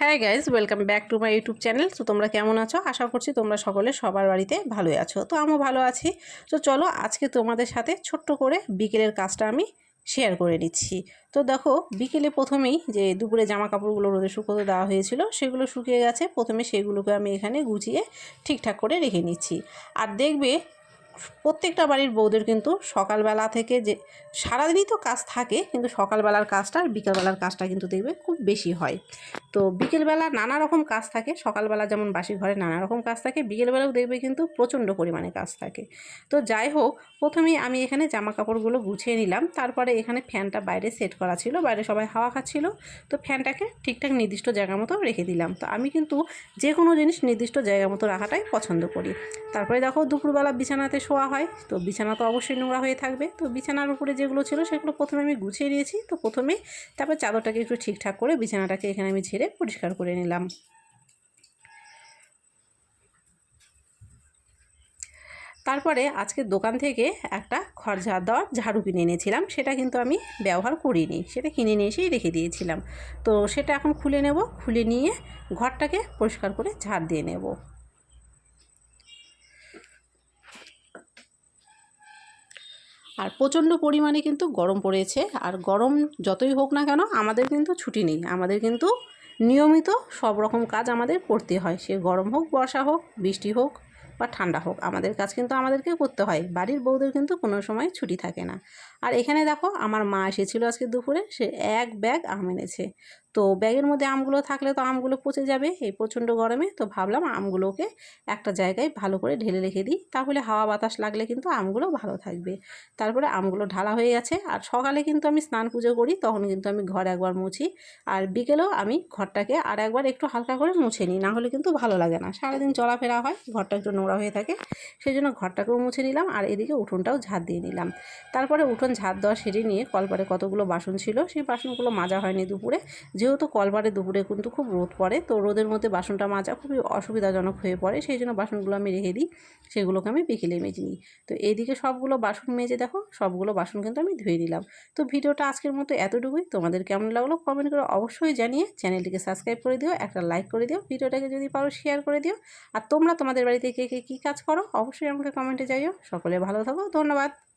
হ্যাঁ guys welcome back to my YouTube channel তো তোমরা কেমন আছো? আশা করছি তোমরা সকলে সবার বাড়িতে ভালোই আছো। তো আমিও ভালো আছি। তো চলো আজকে তোমাদের সাথে ছোট্ট করে বিকেলের কাজটা আমি শেয়ার করে নিচ্ছি। তো দেখো, বিকেলে প্রথমেই যে দুপুরে জামা কাপড়গুলো রোদে শুকোতে দেওয়া হয়েছিল, সেগুলো শুকিয়ে গেছে। প্রথমে সেগুলোকে আমি এখানে গুছিয়ে ঠিকঠাক করে রেখে নিচ্ছি। আর দেখবে প্রত্যেকটা বাড়ির বউদের কিন্তু সকালবেলা থেকে যে, সারাদিনই তো কাজ থাকে, কিন্তু সকালবেলার কাজটা আর বিকালবেলার কাজটা কিন্তু দেখবে খুব বেশি হয়। তো বিকেলবেলা নানা রকম কাজ থাকে, সকালবেলা যেমন বাসি ঘরে নানা রকম কাজ থাকে, বিকেলবেলাও দেখবে কিন্তু প্রচণ্ড পরিমাণে কাজ থাকে। তো যাই হোক, প্রথমেই আমি এখানে জামা কাপড়গুলো গুছিয়ে নিলাম, তারপরে এখানে ফ্যানটা বাইরে সেট করা ছিল, বাইরে সবাই হাওয়া খাচ্ছিল, তো ফ্যানটাকে ঠিকঠাক নির্দিষ্ট জায়গা মতো রেখে দিলাম। তো আমি কিন্তু যে কোনো জিনিস নির্দিষ্ট জায়গা মতো রাখাটাই পছন্দ করি। তারপরে দেখো দুপুরবেলা বিছানাতে শোয়া হয়, তো বিছানা তো অবশ্যই নোংরা হয়ে থাকবে। তো বিছানার উপরে যেগুলো ছিল সেগুলো প্রথমে আমি গুছিয়ে নিয়েছি, তো প্রথমে তারপর চাদরটাকে একটু ঠিকঠাক করে বিছানাটাকে এখানে আমি ঝেড়ে পরিষ্কার করে নিলাম। তারপরে আজকে দোকান থেকে একটা খড়ঝাড় দেওয়ার ঝাড়ু কিনে এনেছিলাম, সেটা কিন্তু আমি ব্যবহার করিনি, সেটা কিনে নিয়ে এসেই রেখে দিয়েছিলাম। তো সেটা এখন খুলে নেব, খুলে নিয়ে ঘরটাকে পরিষ্কার করে ঝাড় দিয়ে নেব। আর প্রচণ্ড পরিমাণে কিন্তু গরম পড়েছে। আর গরম যতই হোক না কেন, আমাদের কিন্তু ছুটি নেই। আমাদের কিন্তু নিয়মিত সব রকম কাজ আমাদের করতে হয়। সে গরম হোক, বর্ষা হোক, বৃষ্টি হোক বা ঠান্ডা হোক, আমাদের কাজ কিন্তু আমাদেরকে করতে হয়। বাড়ির বউদের কিন্তু কোনো সময় ছুটি থাকে না। আর এখানে দেখো, আমার মা এসেছিল আজকে দুপুরে, সে এক ব্যাগ আম এনেছে। তো ব্যাগের মধ্যে আমগুলো থাকলে তো আমগুলো পচে যাবে, এই প্রচণ্ড গরমে। তো ভাবলাম আমগুলোকে একটা জায়গায় ভালো করে ঢেলে রেখে দিই। তাহলে হাওয়া বাতাস লাগলে কিন্তু আমগুলো ভালো থাকবে। তারপরে আমগুলো ঢালা হয়ে গেছে। আর সকালে কিন্তু আমি স্নান পুজো করি, তখন কিন্তু আমি ঘর একবার মুছি। আর বিকেলেও আমি ঘরটাকে আর একবার একটু হালকা করে মুছে নিই, না হলে কিন্তু ভালো লাগে না। সারাদিন চলাফেরা হয়, ঘরটা একটু নোংরা হয়ে থাকে। সেই জন্য ঘরটাকেও মুছে নিলাম আর এদিকে উঠোনটাও ঝাঁট দিয়ে নিলাম। তারপরে উঠোন ঝাঁট দেওয়া সেরে নিয়ে কলপারে কতগুলো বাসন ছিল, সেই বাসনগুলো মাজা হয়নি দুপুরে। যেহেতু কলবারে দুপুরে কিন্তু খুব রোদ পড়ে, তো রোদের মধ্যে বাসনটা মাজা খুবই অসুবিধাজনক হয়ে পড়ে। সেই জন্য বাসনগুলো আমি রেখে দিই, সেগুলোকে আমি বিকেলে মেজে নিই। তো এইদিকে সবগুলো বাসন মেজে দেখো, সবগুলো বাসন কিন্তু আমি ধুয়ে দিলাম তো ভিডিওটা আজকের মতো এতটুকুই। তোমাদের কেমন লাগল কমেন্ট করে অবশ্যই জানিয়ে চ্যানেলটিকে সাবস্ক্রাইব করে দিও, একটা লাইক করে দিও, ভিডিওটাকে যদি পারো শেয়ার করে দিও। আর তোমরা তোমাদের বাড়িতে কে কে কী কাজ করো, অবশ্যই আমাকে কমেন্টে যাইও সকলে ভালো থাকো, ধন্যবাদ।